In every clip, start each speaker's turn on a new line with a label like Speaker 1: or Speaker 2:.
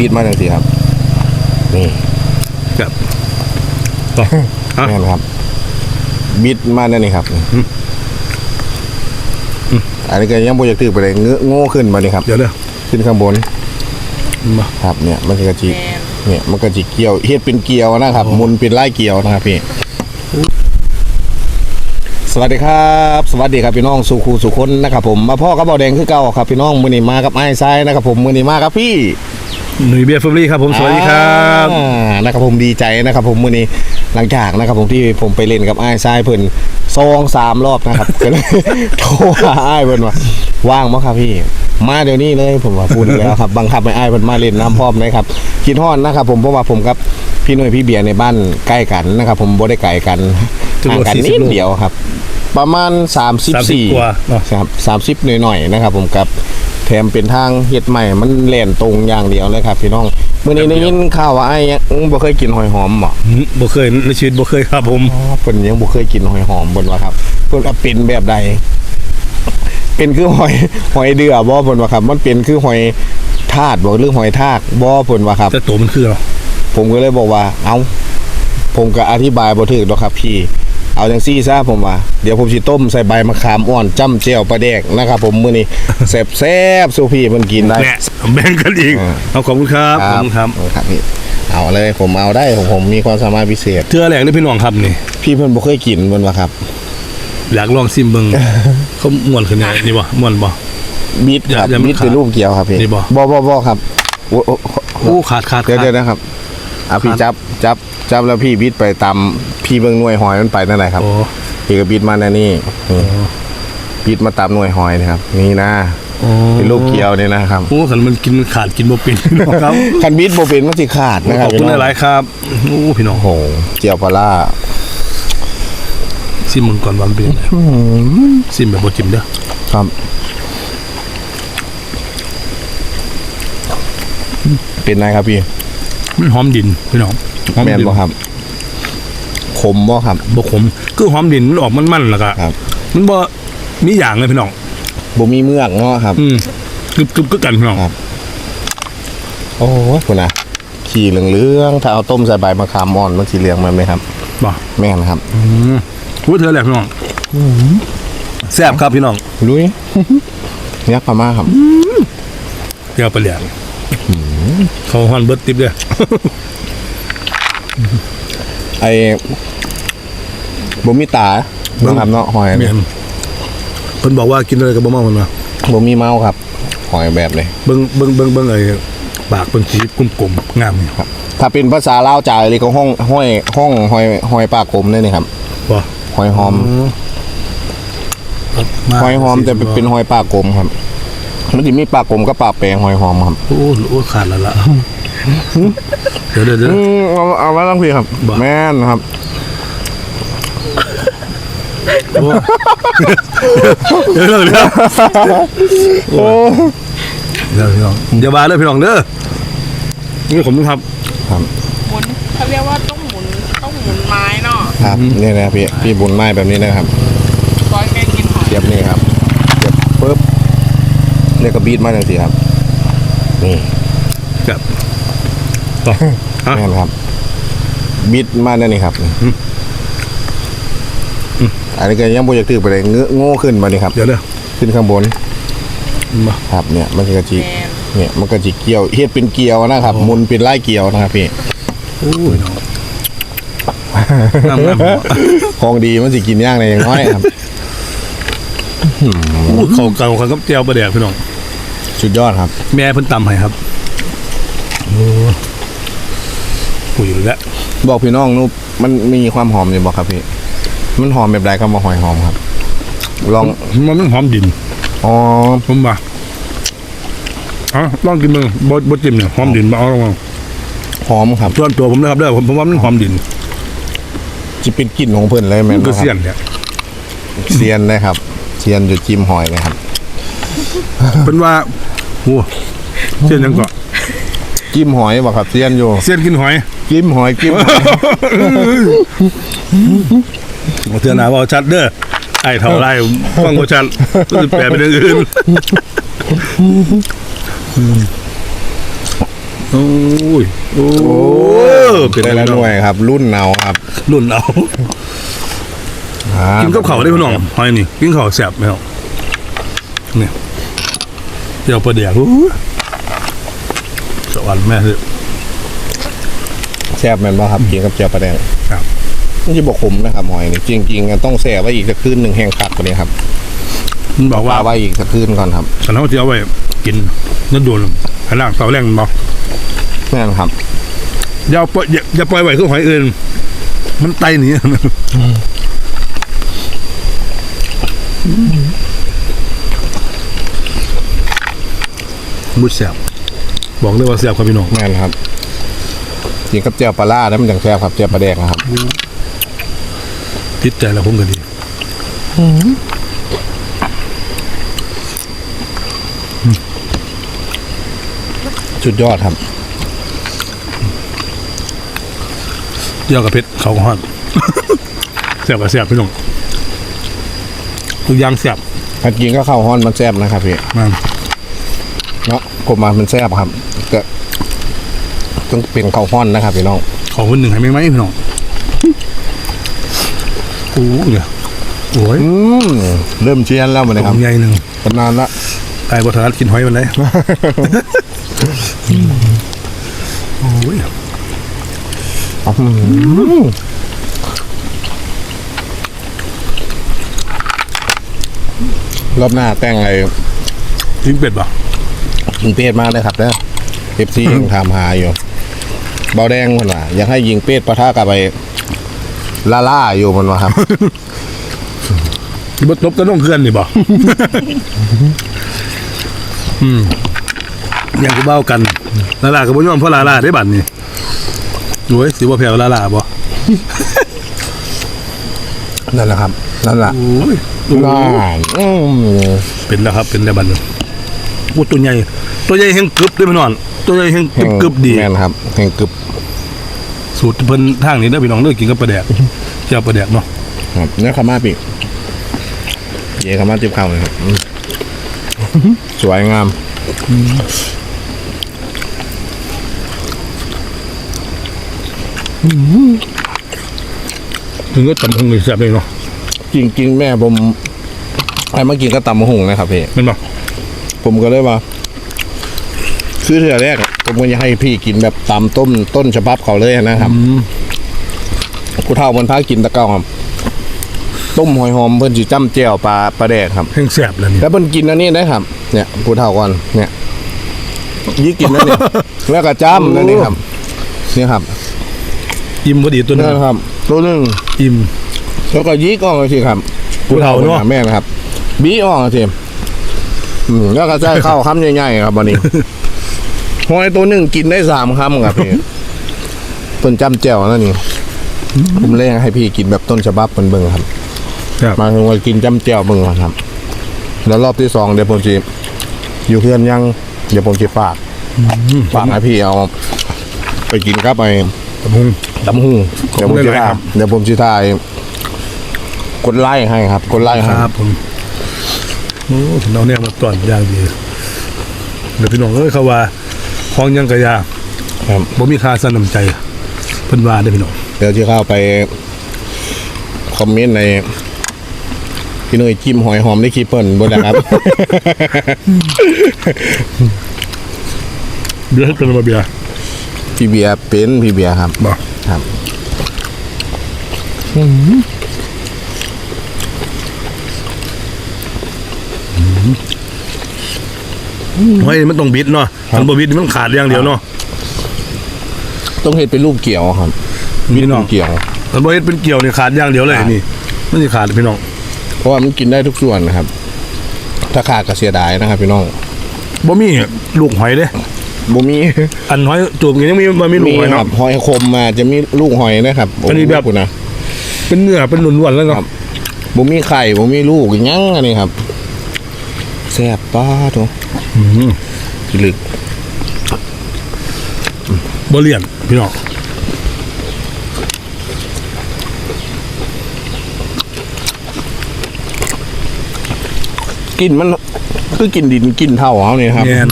Speaker 1: ปิดมาจังสิครับ นี่
Speaker 2: ครับต่อฮะ
Speaker 1: แม่นครับ บิดมานั่นนี่ครับอันนี้ก็ยังบ่อยากถือไปเลยเงื้อโง่ขึ้นมานี่ครับ
Speaker 2: เดี๋ยวเด้อ
Speaker 1: ขึ้นข้างบน
Speaker 2: มา
Speaker 1: ครับ เนี่ย มันก็จิเนี่ยมันก็จิเกี่ยวเฮ็ดเป็นเกี่ยวนะครับหมุนเป็นไล่เกี่ยวนะครับพี่สวัสดีครับ สวัสดีครับพี่น้องสุขูสุคนนะครับผมมาพ่อกับเบาแดงคือเก่าครับพี่น้องมือนี้มากับไอ้ทรายนะครับผมมือนี้มากับพี่
Speaker 2: หนุ่ยเบียร์ฟอรี่ครับผมสวัสดีครับ
Speaker 1: อ่านะครับผมดีใจนะครับผมมื้อนี้หลังจากนะครับผมที่ผมไปเล่นกับไอ้ทรายเพิ่นซองสามรอบนะครับก็เลยโทรหาไอ้เพิ่นว่าว่างมั้งครับพี่ มาเดี๋ยวนี้เลยผมว่าพูดแล้วครับบังคับให้อ้ายเพิ่นมาเล่นน้ำพร้อมนะครับคิดฮอดนะครับ ผมเพราะว่าผมกับพี่หน่วยพี่เบียร์ในบ้านใกล้กันนะครับ ผมบ่ได้ไกลกันห่างกันนิดเดียวครับ ประมาณ 34
Speaker 2: กว่าเนาะ
Speaker 1: ครับสามสิบหน่อยๆนะครับ ผมกับแถมเป็นทางเฮ็ดใหม่มันแล่นตรงอย่างเดียวเลยครับ พี่น้องมื้อนี้ได้ยินข่าวว่าไอ้ยังบ่เคยกินหอยหอมบ่
Speaker 2: อืมบ่เคยในชีวิตบ่เคยครับผม
Speaker 1: เพิ่นยังบ่เคยกินหอยหอมเพิ่นว่าครับเพิ่นว่าเป็นแบบใด เป็นคือหอยหอยเดือบ่เพิ่นว่าครับ มันเป็นคือหอยทาดบ่หรือหอยทากบ่เพิ่นว่าครับ
Speaker 2: แต่ตัวมันคือเนาะ
Speaker 1: ผมก็เลยบอกว่า เอ้าผมก็อธิบายบ่ถูกดอกครับพี่ เอาจังซี่ซะผมว่า เดี๋ยวผมสิต้มใส่ใบมะขามอ่อนจ้ำเจียวปลาแดกนะครับ ผมมื้อนี้แซ่บๆสู้พี่มันกินได้
Speaker 2: แหละแบ่งกันอีก
Speaker 1: อ่า
Speaker 2: เอาขอบคุณครับขอบคุณครับ
Speaker 1: ครับพี่เอาเลยผมเอาได้ผมผมมีความสามารถพิเศษ
Speaker 2: เทื่อแรกนี่พี่น้องครับนี่
Speaker 1: พี่เพิ่นบ่เคยกินเพิ่นว่าครับ
Speaker 2: อยากลองซิมเบิ่งเขาม่วนขึ้นไงนี่บ่ม่วนบ่
Speaker 1: บิดครับ
Speaker 2: อย่าอย่ามัน
Speaker 1: บิดเป็น
Speaker 2: ขาด
Speaker 1: รูปเกียวครับพี่
Speaker 2: นี่บ่
Speaker 1: บ่บ่บ่ครับโอ้โอ้
Speaker 2: โอ้ขาดขาด
Speaker 1: เดี๋ยว
Speaker 2: ขา
Speaker 1: เดี๋ย
Speaker 2: ด
Speaker 1: วนะครับอะพี่
Speaker 2: ครับ
Speaker 1: จับจับจับแล้วพี่บิดไปตามพี่เบิ่งหน่วยหอยมันไปนั่นแหละครับ
Speaker 2: โอ้
Speaker 1: พี่ก็บิดมาแน่นี่นี่บิดมาตามหน่วยหอยนะครับ นี่นะ
Speaker 2: โอ้
Speaker 1: เป็นรูปเกียวเนี่ยนะครับ
Speaker 2: โอ้สันมันกินขาดกินบ่เป็นพี่น้องครับ
Speaker 1: คันบิดโบเป็นมันสิขาดนะค
Speaker 2: ข
Speaker 1: รับ
Speaker 2: อบคุณหลายๆครับโอ้พี่น้อง
Speaker 1: โอ้โหเจียวปลาล่า
Speaker 2: ซิมมึงก่อนว่ามันเป็นยังไงซิมแบบบ่จิ้มเด้อ
Speaker 1: ครับ เป็นไงครับพี่
Speaker 2: มันหอมดินพี่น้องหอ
Speaker 1: แมน
Speaker 2: ดิ
Speaker 1: บ่ครับขมบ่ครับ
Speaker 2: บ่ขมคือหอมดินมันออกมันๆแล้วก็
Speaker 1: ครับ
Speaker 2: มันบ่มีอย่างเลยพี่น้อง
Speaker 1: บ่มีเมือกเนาะครับ
Speaker 2: อืมกึบกึบก็กันพี่น้อง
Speaker 1: ครับ โอ้ยคุณนะขี่เหลืองๆถ้าเอาต้มใส่ใบมะขามอ่อนมันสีเหลืองมันไหมครับ
Speaker 2: บ่
Speaker 1: แม่นครับ
Speaker 2: พูดเธอแหละพี่น้องแซ่บครับพี่น้อง
Speaker 1: ลุยยักษ์พม่าครับ
Speaker 2: เดี๋ยวไปเรียนเขาฮอนเบิร์ดติปเด้อ
Speaker 1: ไอ้บ่มีตาเบิ่งครับเนาะหอย
Speaker 2: เมียนเพิ่นบอกว่ากินอะไรกับบ่เมามันมา
Speaker 1: บ่มีเมาครับหอยแบบเลย
Speaker 2: เบิ่งเบิ่งเบิ่งเบิ่งไอ้ปากเพิ่นสีกลมๆงามนี่
Speaker 1: ครับ ถ้าเป็นภาษาลาวจ่ายเลยก็ห้องห้อยห้องหอยหอยปากกลมนี่นี่ครับ
Speaker 2: บ่
Speaker 1: หอยหอมหอยหอมแต่เป็นเป็นหอยปากกลมครับมันจะมีปากกลมกับปากแปลงหอยหอมครับ
Speaker 2: โอ้โอ้ขาดแล้วล่ะเดี๋ยวเดี๋ยวเดี๋ยว
Speaker 1: อืมเอาเอาไว้ตั้งพี่ครับ
Speaker 2: บ่
Speaker 1: แม่นครับ
Speaker 2: โอ้เดี๋ยวเดี๋ยวเดี๋ยวโอ้เดี๋ยวพี่น้องอย่าบาเลยพี่น้องเด้อนี่ผมครับ
Speaker 1: ครับ
Speaker 3: หมุนเขาเรียกว่าต้องหมุนต้องหมุนไม้เนาะ
Speaker 1: ครับนี่นะพี่พี่บุญไม้แบบนี้นะครับ
Speaker 3: ตอนแกกินหอย
Speaker 1: เสียบนี่ครับเสียบปุ๊บเนี่ยก็บีดมาจังสิครับนี่
Speaker 2: ครับต่อฮะ
Speaker 1: แม่นครับบีดมานั่นนี่ครับอันนี้ก็ยังบ่อยากถือไปเลยเงื้อโง่ขึ้นมานี่ครับ
Speaker 2: เดี๋ยวเด้อ
Speaker 1: ขึ้นข้างบน
Speaker 2: มา
Speaker 1: ครับเนี่ยมันก็จิ
Speaker 3: แกน
Speaker 1: เนี่ยมันก็จิเกี่ยวเฮ็ดเป็นเกี่ยวนะครับหมุนเป็นไล่เกี่ยวนะครับพี่
Speaker 2: โอ้ย น้องน้ำน้ำ
Speaker 1: ของดีมันสิกินย่างในอย่างน้อยครับ
Speaker 2: อู้เขาเก่าเขากับเจียวประแดกพี่น้อง
Speaker 1: สุดยอดครับ
Speaker 2: แม่เพิ่นตำให้ครับโอ้ปุ๋ยแล้ว
Speaker 1: บอกพี่น้องนุ๊มันมีความหอมอยู่บอกครับพี่ มันหอมแบบใดครับมาหอยหอมครับ ลอง
Speaker 2: มันมันหอมดิน
Speaker 1: อ๋อ
Speaker 2: ผมว่าอะลองกินมึงบดบดจิ้มเนี่ยหอมดินมาเอาลอง
Speaker 1: หอมครับ
Speaker 2: ส่วนตัวผมนะครับเด้อผมผมว่ามันหอมดิน
Speaker 1: จะเป็นกลิ่นของเพิ่นเลยแม่น
Speaker 2: ก็
Speaker 1: บ่ค
Speaker 2: เสีย
Speaker 1: รับ
Speaker 2: นเนี่ย
Speaker 1: เซียนนะครับเซียนอยู่จิ้มหอยนะครับ
Speaker 2: เป็นว่าโอ้เสียนยังเกาะ
Speaker 1: จิ้มหอยบอกครับเซียนอยู่
Speaker 2: เสียนกินหอย
Speaker 1: จิ้มหอยจิ้มหอย
Speaker 2: เอาเตือนหนาว่าชัดเด้อไอ้เท่าไรฟังว่าชัดก็จะแปลเป็นอย่างอื่น โอ้ยโอ้
Speaker 1: โอ้
Speaker 2: เป็น
Speaker 1: ได้
Speaker 2: ได้
Speaker 1: แล้
Speaker 2: แล้วว
Speaker 1: หน่วยครับ รุ่นเนาครับ
Speaker 2: รุ่นเอา
Speaker 1: อ่า
Speaker 2: กินกับข้าวได้พี่น้องหอยนี่กินข้าวแซ่บไหมครับเนี่ยเดี๋ยวประเดี๋ยวสวรรค์แม่เลย
Speaker 1: แซ่บแม่นบ่ครับกินกับเจียวปลาแดง
Speaker 2: ครับ
Speaker 1: นี่จะบอกขมนะครับหอยนี่จริงๆต้องแช่ไว้อีกสักคืนหนึ่งแห้งคักกว่านี้ครับ
Speaker 2: มันบอก
Speaker 1: ป
Speaker 2: ว่า
Speaker 1: ลาไว้อีกสักคืนก่อนครับ
Speaker 2: ฉันเอาที่เอาไว้กินนั่นโดนให้ล่างเสาแรงมันบอก
Speaker 1: แม่นครับ
Speaker 2: อย่าเอาปล่อยอย่าอย่าปล่อยไว้คือหอยอื่น มันไตหนีมุดแสบบอกเลยว่าแสบครับพี่น้อง
Speaker 1: แม่นครับกินกับเจียวปลาล่าแล้วมันจังแซ่บครับเจียวปลาแดงนะครับ
Speaker 2: ติดใจแล้วผมก็ดี
Speaker 1: สุดยอดครับ
Speaker 2: เกี่ยวกับเพชรเขาก็ฮอดแสบกับแสบพี่น้องทุกอย่างแสบ
Speaker 1: ถ้ากินก็ข้าวฮ้อนมันแซ่บนะครับพี่
Speaker 2: มาก
Speaker 1: เนาะผมมามันแซ่บครับ ก็ต้องเป็นข้าวฮ้อนนะครับพี่น้อง
Speaker 2: ขอคนหนึ่งให้ไหมไหมพี่น้องโอ้ยเนี่ยโอ้ย
Speaker 1: อืมเริ่มเชียนแล้วมัน
Speaker 2: ผ
Speaker 1: นะครับ
Speaker 2: มใหญ่หนึ่ง
Speaker 1: เป็นนานละ
Speaker 2: ตายบทนัดกินหอยมันได้โอ้ย
Speaker 1: อืมรอบหน้าแต่งไอ้
Speaker 2: กินเป็ดป่ะ
Speaker 1: ยิงเป็ดมาเลยครับเด้อเอฟซียังถามหาอยู่ เบาแดงคนว่าอยากให้ยิงเป็ดปะทะกับไปล่าล่าอยู่มันว่าครับ
Speaker 2: บดตบก็ต้องเคลื่อนนี่ป่ะ อืมยังกูเบ้ากันลาลากับบุญยอมเพราะลาลาได้บัตรนี่โอ้ยสิว่าแผ่วลาลาบ่
Speaker 1: นั่นแหละครับนั่นแหละ
Speaker 2: โอ้ย
Speaker 1: น่านอืม
Speaker 2: เป็นแล้วครับเป็นแล้วบัตรโอ้ตัวใหญ่ ตัวใหญ่แห่งกึบด้วยพี่น้องตัวใหญ่แห่ง
Speaker 1: แห่ง
Speaker 2: กึบดี
Speaker 1: แม่นครับแห่งกึบ
Speaker 2: สูตรเพิ่นทางนี้เด้อพี่น้องเด้อกินกับปลาแดกเจ้าปลาแดกเนาะ
Speaker 1: ครับเนื้อขาวมาปีกเย่ขาวมาจิบข้าวเลยครับอืม สวยงาม
Speaker 2: ถึงก็ตำคงเลยแซ่บเลยเนาะ
Speaker 1: จริงๆ แม่ผมไอ้มากินก็ตำมะฮงนะครับพี่
Speaker 2: แม่นบ่
Speaker 1: ผมก็เลยว่า ซื้อเถื่อแรกผมก็จะให้พี่กินแบบตำต้มต้นฉบับเขาเลยนะครับกูเท่ามันพากินตะเกาครับ ต้มหอยหอมเพิ่นสิจ้ำแจ่วปลาปลาแดกครับ
Speaker 2: แห่งแซ่บแล้วนี่
Speaker 1: แล้วเพิ่นกินอันนี้ได้ครับ เนี่ยกูเท่าก่อนเนี่ยยี่กินนั่นเนี่ยแล้วก็จ้ำนั่นนี่ครับเนี่ยครับ
Speaker 2: อิ่มพอดีตัวนึ
Speaker 1: นี่
Speaker 2: ง
Speaker 1: ครับ ตัวหนึ่ง
Speaker 2: อิ่ม
Speaker 1: แล้วก็ยี่กออกสิครับ
Speaker 2: กูเฒ่าเนอะ
Speaker 1: แม่นะครับ บีออกสิอืมแล้วก็ใส่ข้าวคำใหญ่ๆครับวันนี้หอยตัวหนึ่งกินได้สามคำครับพี่เพิ่นจำแจ่วนั่นนี่ผมเลยอยากให้พี่กินแบบต้นฉบับเพิ่นเบิ่งครับ
Speaker 2: ครับ
Speaker 1: มาถึงว่ากินจำแจ่วเบิ่งก่อนครับ แล้วรอบที่สองเดี๋ยวผมจะอยู่เพื่อนยัง เดี๋ยวผมจะฝากฝากให้พี่เอา ไปกินครับไป
Speaker 2: ตำหุง
Speaker 1: ตำหูเดี๋ยวผม
Speaker 2: ขอบคุณ
Speaker 1: จะ
Speaker 2: หลายๆ
Speaker 1: ถ่า
Speaker 2: ครั
Speaker 1: ย
Speaker 2: บ
Speaker 1: เดี๋ยวผมจะถ่ายกดไลค์ให้ครับกดไลค์ให้
Speaker 2: ครับผมโอ้ถึงเอาเนี่ยมาตอนอย่างดีเดี๋ยวพี่น้องเอ้ยเขาว่าของยังกะยา
Speaker 1: ครับ
Speaker 2: บ่มีค่าสนับใจเพิ่นว่าได้อพี่น้อง
Speaker 1: เดี๋ยวจะเข้าไป คอมเมนต์ใน พี่หนุ่ยจิ้มหอยหอมได้คีเปิลบนนะครับ
Speaker 2: เบียร์ให้เป็นมาเบียร์
Speaker 1: พี่เบียร์เป็นพี่เบียร์ครับ
Speaker 2: บ่
Speaker 1: ครับ
Speaker 2: เฮ้ยมันต้องบิดเนาะมันบ่บิดมันขาดอย่างเดียวเนาะ
Speaker 1: ต้องเห็ดเป็นรูปเกี่ยวครับ
Speaker 2: พี่น้อง
Speaker 1: เกี่ยว
Speaker 2: มันบ่เฮ็ดเป็นเกี่ยวนี่ขาดอย่างเดียวเลย
Speaker 1: ครับ
Speaker 2: นี่ มันสิขาดพี่น้อง
Speaker 1: เพราะว่ามันกินได้ทุกส่วนนะครับ ถ้าขาดก็เสียดายนะครับ พี่น้อง
Speaker 2: บ่มีลูกหอยเด้
Speaker 1: บ่มี
Speaker 2: อันหอยจูบอย่างนี้ยังมีบ่มีลู
Speaker 1: มี
Speaker 2: กหอย
Speaker 1: ครั
Speaker 2: เนาะ
Speaker 1: บหอยคมมาจะมีลูกหอยนะครับ
Speaker 2: อันนี้แบบ
Speaker 1: คุณนะ
Speaker 2: เป็นเนื้อเป็นล้วนๆแล้ว
Speaker 1: ครั
Speaker 2: เนาะ
Speaker 1: บบ่มีไข่บ่มีลูกอีกยังอันนี้ครับแซ่บป้าตัว
Speaker 2: อืม
Speaker 1: พิลึก
Speaker 2: บ่เลี่ยนพี่น้อง
Speaker 1: กินมันคือกินดินกินเท่าเขานี่ครับ
Speaker 2: แม่น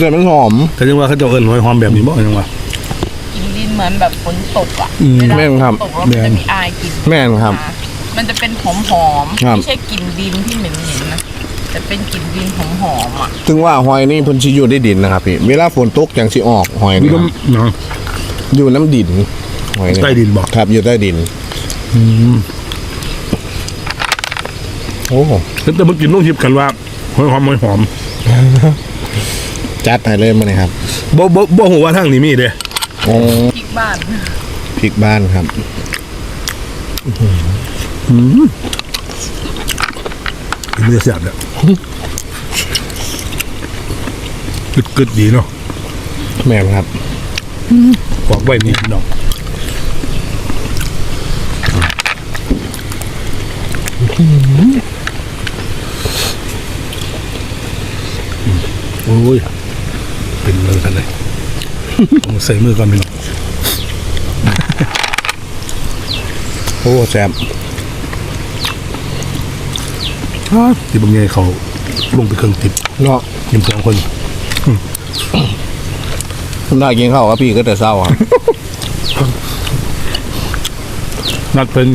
Speaker 1: แต่มันหอม
Speaker 2: แต่ยังว่าเขาเจะเอิ้นหอยหอมแบบนี้บ่ยังว่า
Speaker 3: กินดินเหมือนแบบฝนตกอะ
Speaker 2: อืม
Speaker 3: เวลา
Speaker 1: แม่นครับ
Speaker 3: ฝนตกแล้วมันจะมีอายกลิ่น
Speaker 1: แม่นครับ
Speaker 3: มามันจะเป็นหอมหอมๆ
Speaker 1: ครับ
Speaker 3: ไม่ใช่กลิ่นดินที่เหม็นๆนะแต่เป็นกลิ่นดินหอมหอมๆอะ
Speaker 1: ถึงว่าหอยนี่เพิ่นสิอยู่ในดินนะครับพี่เวลาฝนตกอย่างสิออกหอย
Speaker 2: มี
Speaker 1: นี่ค
Speaker 2: ก็
Speaker 1: รับ
Speaker 2: เนาะ
Speaker 1: อยู่น้ำดินหอยนี่
Speaker 2: ใต้ดินบ่
Speaker 1: ครับ อยู่ใต้ดิน โอ้
Speaker 2: แต่เมื่อกี้น้องทิพย์กันว่าหอยหอมหอยหอม
Speaker 1: จัดให้เลยมาเลยครับ
Speaker 2: บ่บ่บ่ฮู้ว่าทางนี้มีเด้
Speaker 1: โอ้
Speaker 3: พริกบ้าน
Speaker 1: พริกบ้านครับ
Speaker 2: มันจะแซ่บแล้วกึดๆดีเนาะ
Speaker 1: แม่นครับ
Speaker 2: บอกไว้นี่พี่น้อง โอ้ยเป็นมือกันเลยผมใส่มือก่อนพี่น้อง
Speaker 1: โอ้แซ่บ
Speaker 2: ที่บางไงเขาลงไปเครื่องติด
Speaker 1: เนาะ
Speaker 2: ยิมสองคน
Speaker 1: ผมได้กินข้าวกับพี่ก็แต่เศร้าครับ
Speaker 2: นัดเป็น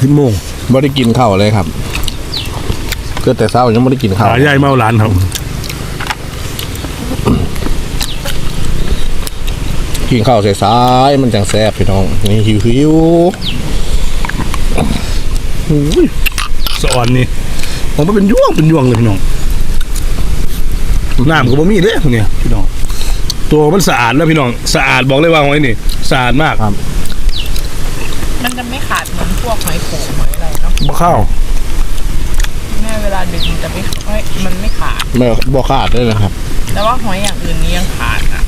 Speaker 2: สิบโมง
Speaker 1: ไม่ได้กินข้าวเลยครับ ก็แต่เศร้ายังไม่ได้กินข้าว
Speaker 2: หายายเมาหลานครับ
Speaker 1: กินข้าวสายๆมันจังแซ่บพี่น้องนี่หิวหิว
Speaker 2: สะออนนี่ผมว่าเป็นยวงเป็นยวงเลยพี่น้องน้ำก็บ่มีเด้เนี่ยพี่น้อง ตัวมันสะอาดนะพี่น้อง สะอาดบอกเลยว่าหอยนี่สะอาดมาก
Speaker 1: ครับ
Speaker 3: มันจะไม่ขาดเหมือนพวกหอยโขงหอยอะไรเนาะ
Speaker 2: บ่เข้าว
Speaker 3: แม่ เวลาดึงจะไม่ค่อยมันไม่ขาด
Speaker 1: ไม่บ่ขาดด้วยนะครับ
Speaker 3: แต่ว่าหอยอย่างอื่นนี้ยังขาดอะ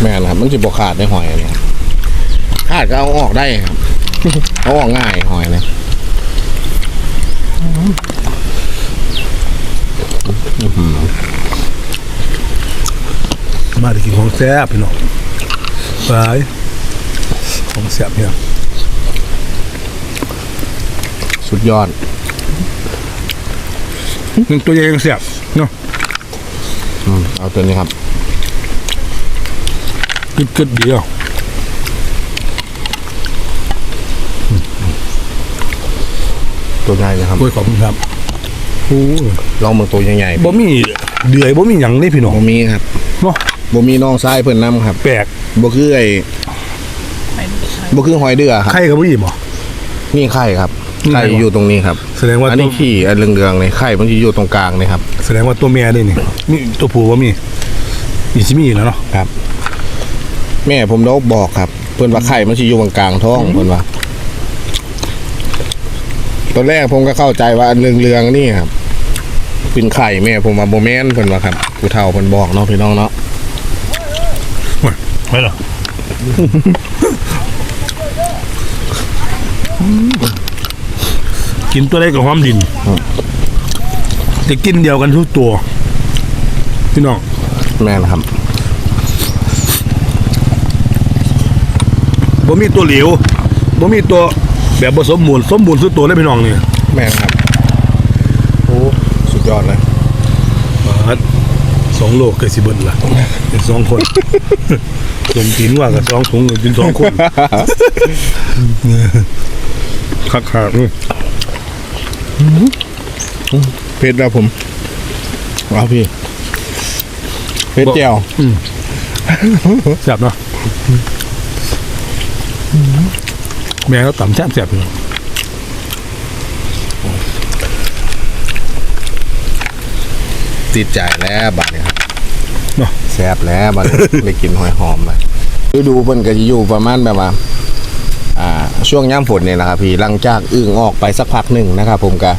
Speaker 1: แม่นะครับมันจะบ่ขาดได้หอยอันนี้ครับขาดก็เอาออกได้ครับ เอาออกง่ายหอยเลย
Speaker 2: มาได้กินของแซ่บพี่น้องไปของแซ่บเนี่ย
Speaker 1: สุดยอด
Speaker 2: หนึ่งตัวใหญ่ยังแซ่บเนาะ
Speaker 1: อืมเอาตัวนี้ครับ
Speaker 2: กึดกึดๆเดียว
Speaker 1: ตัวใหญ่นะครับ
Speaker 2: โอ้ยขอบคุณครับโอ้ย
Speaker 1: ลองมือตัวใหญ่ๆ
Speaker 2: บ่มีเดือยบ่มีหยังนี่พี่น้อง
Speaker 1: บ่มีครับ
Speaker 2: เนาะ
Speaker 1: บ่มีน้องทรายเพิ่นนํครับ
Speaker 2: แปลก
Speaker 1: บ่คือไอ้
Speaker 3: หอยหอย
Speaker 1: บ่คือหอยเดือครับ
Speaker 2: ไข่ก็บ่มีบ่
Speaker 1: นี่ไข่ครับ
Speaker 2: นี่ไง
Speaker 1: ไข่
Speaker 2: วะ
Speaker 1: อยู่ตรงนี้ครับ
Speaker 2: แส ดงว่า
Speaker 1: อันนี้
Speaker 2: ตัว
Speaker 1: ขี้อันเหลืองๆนี่ไข่มันจะอยู่ตรงกลางนี่ครับ
Speaker 2: แสดงว่าตัวเมียด้วยนี่มีตัวผู้บ่มีมีสิมีแล้วเนาะ
Speaker 1: ครับ แม่ผมเราบอกครับ เพิ่นว่าไข่มันสิอยู่ตรงกลางท้องเพิ่นว่าตอนแรกผมก็เข้าใจว่าอันเหลืองๆนี่ครับเป็นไข่แม่ผมว่าบ่แม่นเพิ่นว่าครับผู้เฒ่าเพิ่นบอกเนาะพี่น้องเนาะ
Speaker 2: ไม่หรอ กินตัวได้กับหอมดินจะกินเดียวกันทุกตัว พี่น้อง
Speaker 1: แม่นครับ
Speaker 2: บ่มีตัวเหลวบ่มีตัวแบบผสมบูรณ์สมบูรณ์สุดตัวเลยพี่น้องนี่
Speaker 1: แม่นครับโอ้สุดยอดเลย
Speaker 2: บาดสองโลเกิดสิเบิ้ลละเป็นสองคนสมกินว่ากับสองถุงเป็นสองคนคักคักๆนี่
Speaker 1: เพชรแล้วผมเอาพี่เพชรแก้ว
Speaker 2: แซ่บเนาะแม่ก็ต่ำแซ่บแซ่บอยู่
Speaker 1: ติดใจแล้วบัดนี้ครับแซ่บแล้วบัดนี้ได้กินหอยหอมเลยดูเพิ่นก็จะอยู่ประมาณแบบว่า ช่วงย่ำฝนเนี่ยนะครับพี่หลังจากอึ่งออกไปสักพักหนึ่งนะครับ ผมก็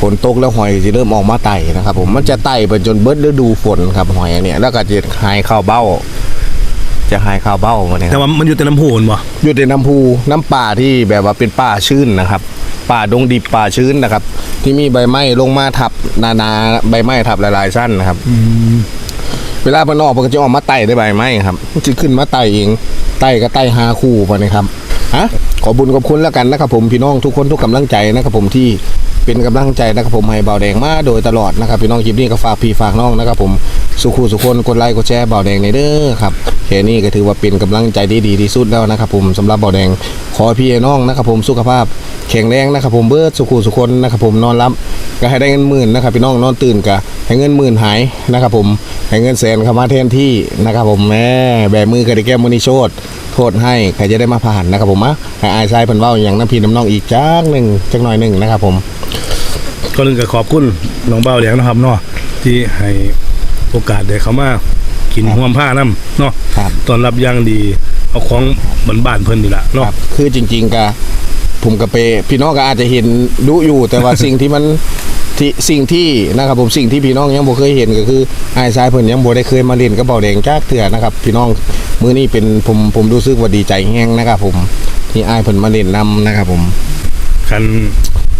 Speaker 1: ฝนตกแล้วหอยจะเริ่มออกมาไต่นะครับ ผมมันจะไต่ไปจนเบิดฤดูฝนครับหอยอันเนี่ยแล้วก็จะหายเข้าเบ้า จะหายเข้าเบ้ามาเนี่ย
Speaker 2: แต่ว่ามันอยู่แต่น้ำโหนบ่
Speaker 1: อยู่ในน้ำพูน้ำป่าที่แบบว่าเป็นป่าชื้นนะครับ ป่าดงดิบป่าชื้นนะครับ ที่มีใบไม้ลงมาทับนานาใบไม้ทับหลายๆสั้นนะครับเวลามันออกมันก็จะออกมาไต่ได้ใบไม้ครับมันจะขึ้นมาไต่เองไต่ก็ไต่หาคู่ไปนะครับฮะข อบุญขอบคุณแล้วกันนะครับผมพี่น้องทุกคนทุกกำลังใจนะครับผมที่เป็นกำลังใจนะครับผมให้เบาแดงมาโดยตลอดนะครับพี่น้องคลิปนี้ก็ฝากพี่ฝากน้องนะครับผม สุขูสุคนกดไลค์กดแชร์เบาแดงในเด้อครับแค่นี้ก็ถือว่าเป็นกำลังใจที่ดีที่สุดแล้วนะครับผมสำหรับเบาแดงขอพี่น้องนะครับผมสุขภาพแข็งแรงนะครับผมเบิดสุขูสุคนนะครับผมนอนรับก็ให้ได้เงินหมื่นนะครับพี่น้องนอนตื่นก็ให้เงินหมื่นหายนะครับผมให้เงินแสนเข้ามาแทนที่นะครับผมแม่แบมือกับได้แก้มมือนิโชดโทษให้ใครจะได้มาผ่านนะครับผมมะให้อายชายเพิ่นเว้าอย่างน้ำพีน้ำน้องอีกจักหนึ่งจักหน่อยหนึ่งนะครับผม
Speaker 2: ก็นึงก็ขอบคุณน้องเบ้าเหลียงนะครับเนาะที่ให้ โอกาสได้เขามากินห่วมผ้าน้ำเนาะ
Speaker 1: ครับ
Speaker 2: ตอนรับอย่างดีเอาของบ้านๆเพิ่นนี่ละ
Speaker 1: ค
Speaker 2: เนาะ
Speaker 1: รับคือจริง ๆก็ผมกับเปพี่น้องก็อาจจะเห็นดูอยู่ แต่ว่าสิ่งที่มันที่สิ่งที่นะครับผมสิ่งที่พี่น้องยังบ่เคยเห็นก็คืออายชายเพิ่นยังบ่ได้เคยมาเล่นกับเบาแดงจักเทื่อนะครับ พี่น้องมื้อนี้เป็นผมผมรู้สึกว่าดีใจแฮงนะครับ ผมที่อายเพิ่นมาเล่นนำนะครับ ผม
Speaker 2: คัน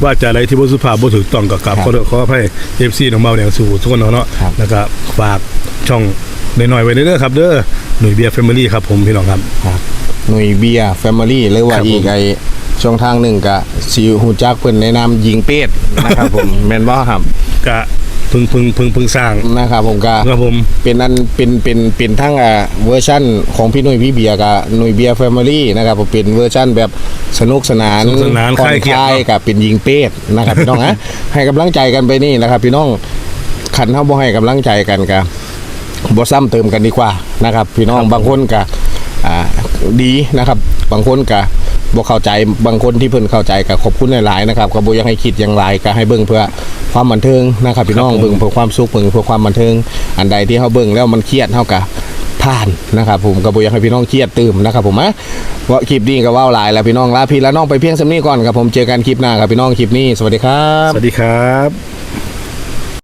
Speaker 2: ว่าจะอะไรที่บ่สุภาพบ่ถูกต้องก็กราบ
Speaker 1: ครับ
Speaker 2: ขอโทษขออภัย FC น้องเบ้าเหลียงสู่ทุกคนเนาะ
Speaker 1: ครับ
Speaker 2: แล้วก็ฝากช่องน้อยๆไว้เด้อครับเด้อหน่วยเบียร์แฟมิลี่ครับผมพี่น้องครับ
Speaker 1: ครับหน่วยเบียร์แฟมิลี่หรือว่า
Speaker 2: ครับผม
Speaker 1: อีกไอช่องทางหนึ่งก็สิฮู้จักเพิ่นแนะนำยิงเป็ดนะครับผมแม่นบ่ครับ
Speaker 2: กะ เพึ่งเพึ่งเพึ่งเพึ่งสร้าง
Speaker 1: นะครับผมก็
Speaker 2: ครับผม
Speaker 1: เป็นอันเป็นเป็นเป็นทั้งอ่าเวอร์ชั่นของพี่หนุ่ยพี่เบียร์กับหนุ่ยเบียร์แฟมิลี่นะครับผมเป็นเวอร์ชั่นแบบสนุกสนาน
Speaker 2: สนุกสนาน
Speaker 1: ผ่อ
Speaker 2: คลายเครียด
Speaker 1: คลายกับเป็นยิงเป็ดนะครับพี่น้องฮะให้กำลังใจกันไปนี่นะครับ พี่น้องขันเฮาบ่ให้กำลังใจกันกับ บ่ซ้ำเติมกันดีกว่านะครับ พี่น้องบางคนก็อ่าดีนะครับ บางคนก็ บ่เข้าใจบางคนที่เพิ่นเข้าใจก็ขอบคุณหลายๆนะครับก็บ่อยากให้คิดอย่างไรก็ให้เบิ่งเพื่อความบันเทิงนะครับพี่น้อง
Speaker 2: ครับผม
Speaker 1: เบิ่งเพื่อความสุขเบิ่งเพื่อความบันเทิง อันใดที่เฮาเบิ่งแล้วมันเครียดเฮาก็ผ่านนะครับผมก็บ่อยากให้พี่น้องเครียดตื่มนะครับผมนะว่าคลิปนี้ก็เว้าหลายแล้วพี่น้องลาพี่และน้องไปเพียงสำนี้ก่อนครับผมเจอกันคลิปหน้าครับพี่น้องคลิปนี้สวัสดีครับ
Speaker 2: สวัสดีครับ